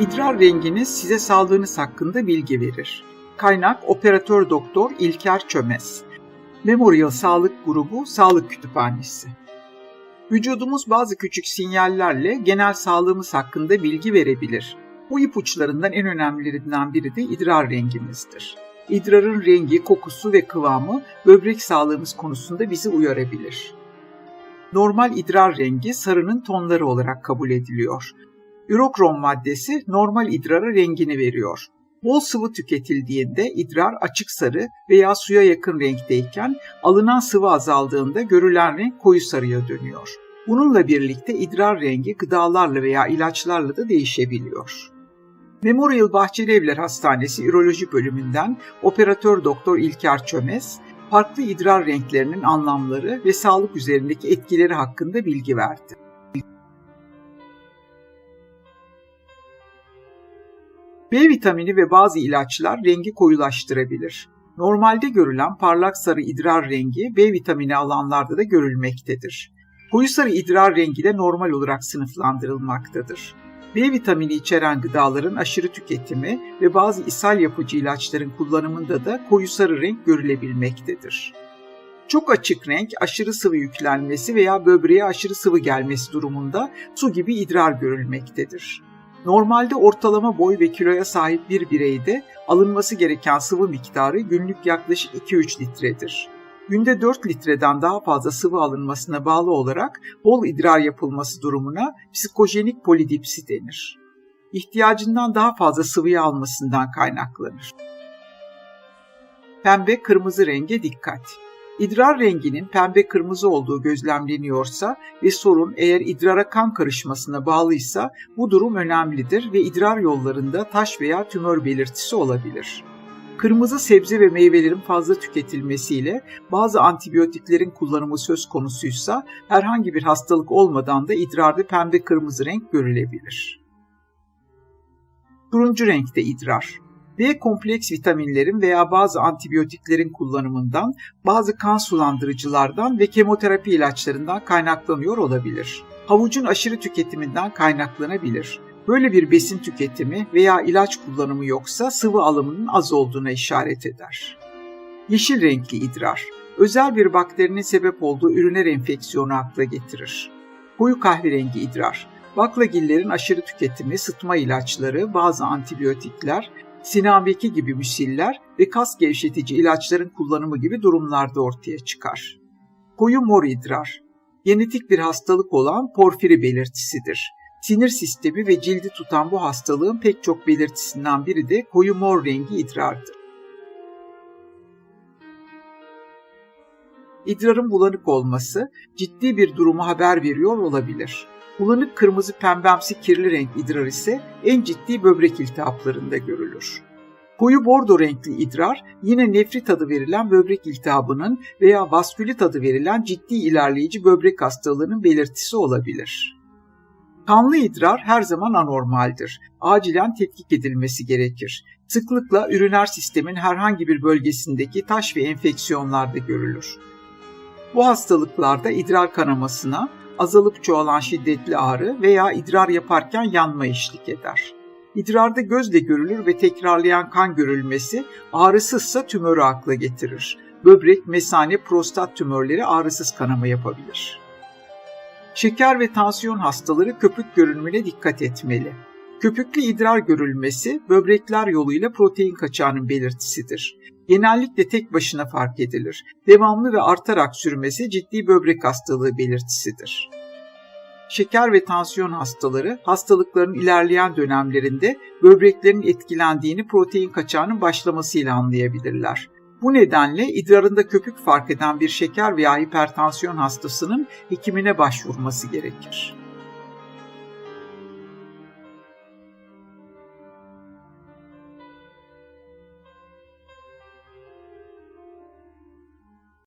İdrar renginiz size sağlığınız hakkında bilgi verir. Kaynak Operatör Doktor İlker Çömez. Memorial Sağlık Grubu Sağlık Kütüphanesi. Vücudumuz bazı küçük sinyallerle genel sağlığımız hakkında bilgi verebilir. Bu ipuçlarından en önemlilerinden biri de idrar rengimizdir. İdrarın rengi, kokusu ve kıvamı böbrek sağlığımız konusunda bizi uyarabilir. Normal idrar rengi sarının tonları olarak kabul ediliyor. Ürokrom maddesi normal idrara rengini veriyor. Bol sıvı tüketildiğinde idrar açık sarı veya suya yakın renkteyken alınan sıvı azaldığında görülen renk koyu sarıya dönüyor. Bununla birlikte idrar rengi gıdalarla veya ilaçlarla da değişebiliyor. Memorial Bahçeli Evler Hastanesi Üroloji Bölümünden operatör doktor İlker Çömez, farklı idrar renklerinin anlamları ve sağlık üzerindeki etkileri hakkında bilgi verdi. B vitamini ve bazı ilaçlar rengi koyulaştırabilir. Normalde görülen parlak sarı idrar rengi B vitamini alanlarda da görülmektedir. Koyu sarı idrar rengi de normal olarak sınıflandırılmaktadır. B vitamini içeren gıdaların aşırı tüketimi ve bazı ishal yapıcı ilaçların kullanımında da koyu sarı renk görülebilmektedir. Çok açık renk aşırı sıvı yüklenmesi veya böbreğe aşırı sıvı gelmesi durumunda su gibi idrar görülmektedir. Normalde ortalama boy ve kiloya sahip bir bireyde alınması gereken sıvı miktarı günlük yaklaşık 2-3 litredir. Günde 4 litreden daha fazla sıvı alınmasına bağlı olarak bol idrar yapılması durumuna psikojenik polidipsi denir. İhtiyacından daha fazla sıvıyı almasından kaynaklanır. Pembe kırmızı renge dikkat. İdrar renginin pembe kırmızı olduğu gözlemleniyorsa ve sorun eğer idrara kan karışmasına bağlıysa bu durum önemlidir ve idrar yollarında taş veya tümör belirtisi olabilir. Kırmızı sebze ve meyvelerin fazla tüketilmesiyle bazı antibiyotiklerin kullanımı söz konusuysa herhangi bir hastalık olmadan da idrarda pembe kırmızı renk görülebilir. Turuncu renkte idrar. B kompleks vitaminlerin veya bazı antibiyotiklerin kullanımından, bazı kan sulandırıcılardan ve kemoterapi ilaçlarından kaynaklanıyor olabilir. Havucun aşırı tüketiminden kaynaklanabilir. Böyle bir besin tüketimi veya ilaç kullanımı yoksa sıvı alımının az olduğuna işaret eder. Yeşil renkli idrar, özel bir bakterinin sebep olduğu üriner enfeksiyonu akla getirir. Koyu kahverengi idrar, baklagillerin aşırı tüketimi, sıtma ilaçları, bazı antibiyotikler, sinameki gibi müsiller ve kas gevşetici ilaçların kullanımı gibi durumlarda ortaya çıkar. Koyu mor idrar, genetik bir hastalık olan porfiri belirtisidir. Sinir sistemi ve cildi tutan bu hastalığın pek çok belirtisinden biri de koyu mor rengi idrardır. İdrarın bulanık olması ciddi bir durumu haber veriyor olabilir. Bulanık kırmızı pembemsi kirli renk idrar ise en ciddi böbrek iltihaplarında görülür. Koyu bordo renkli idrar yine nefrit adı verilen böbrek iltihabının veya vaskülit adı verilen ciddi ilerleyici böbrek hastalığının belirtisi olabilir. Kanlı idrar her zaman anormaldir. Acilen tetkik edilmesi gerekir. Sıklıkla üriner sistemin herhangi bir bölgesindeki taş ve enfeksiyonlarda görülür. Bu hastalıklarda idrar kanamasına, azalıp çoğalan şiddetli ağrı veya idrar yaparken yanma eşlik eder. İdrarda gözle görülür ve tekrarlayan kan görülmesi ağrısızsa tümörü akla getirir. Böbrek, mesane, prostat tümörleri ağrısız kanama yapabilir. Şeker ve tansiyon hastaları köpük görünümüne dikkat etmeli. Köpüklü idrar görülmesi böbrekler yoluyla protein kaçağının belirtisidir. Genellikle tek başına fark edilir. Devamlı ve artarak sürmesi ciddi böbrek hastalığı belirtisidir. Şeker ve tansiyon hastaları hastalıkların ilerleyen dönemlerinde böbreklerin etkilendiğini protein kaçağının başlamasıyla anlayabilirler. Bu nedenle idrarında köpük fark eden bir şeker veya hipertansiyon hastasının hekimine başvurması gerekir.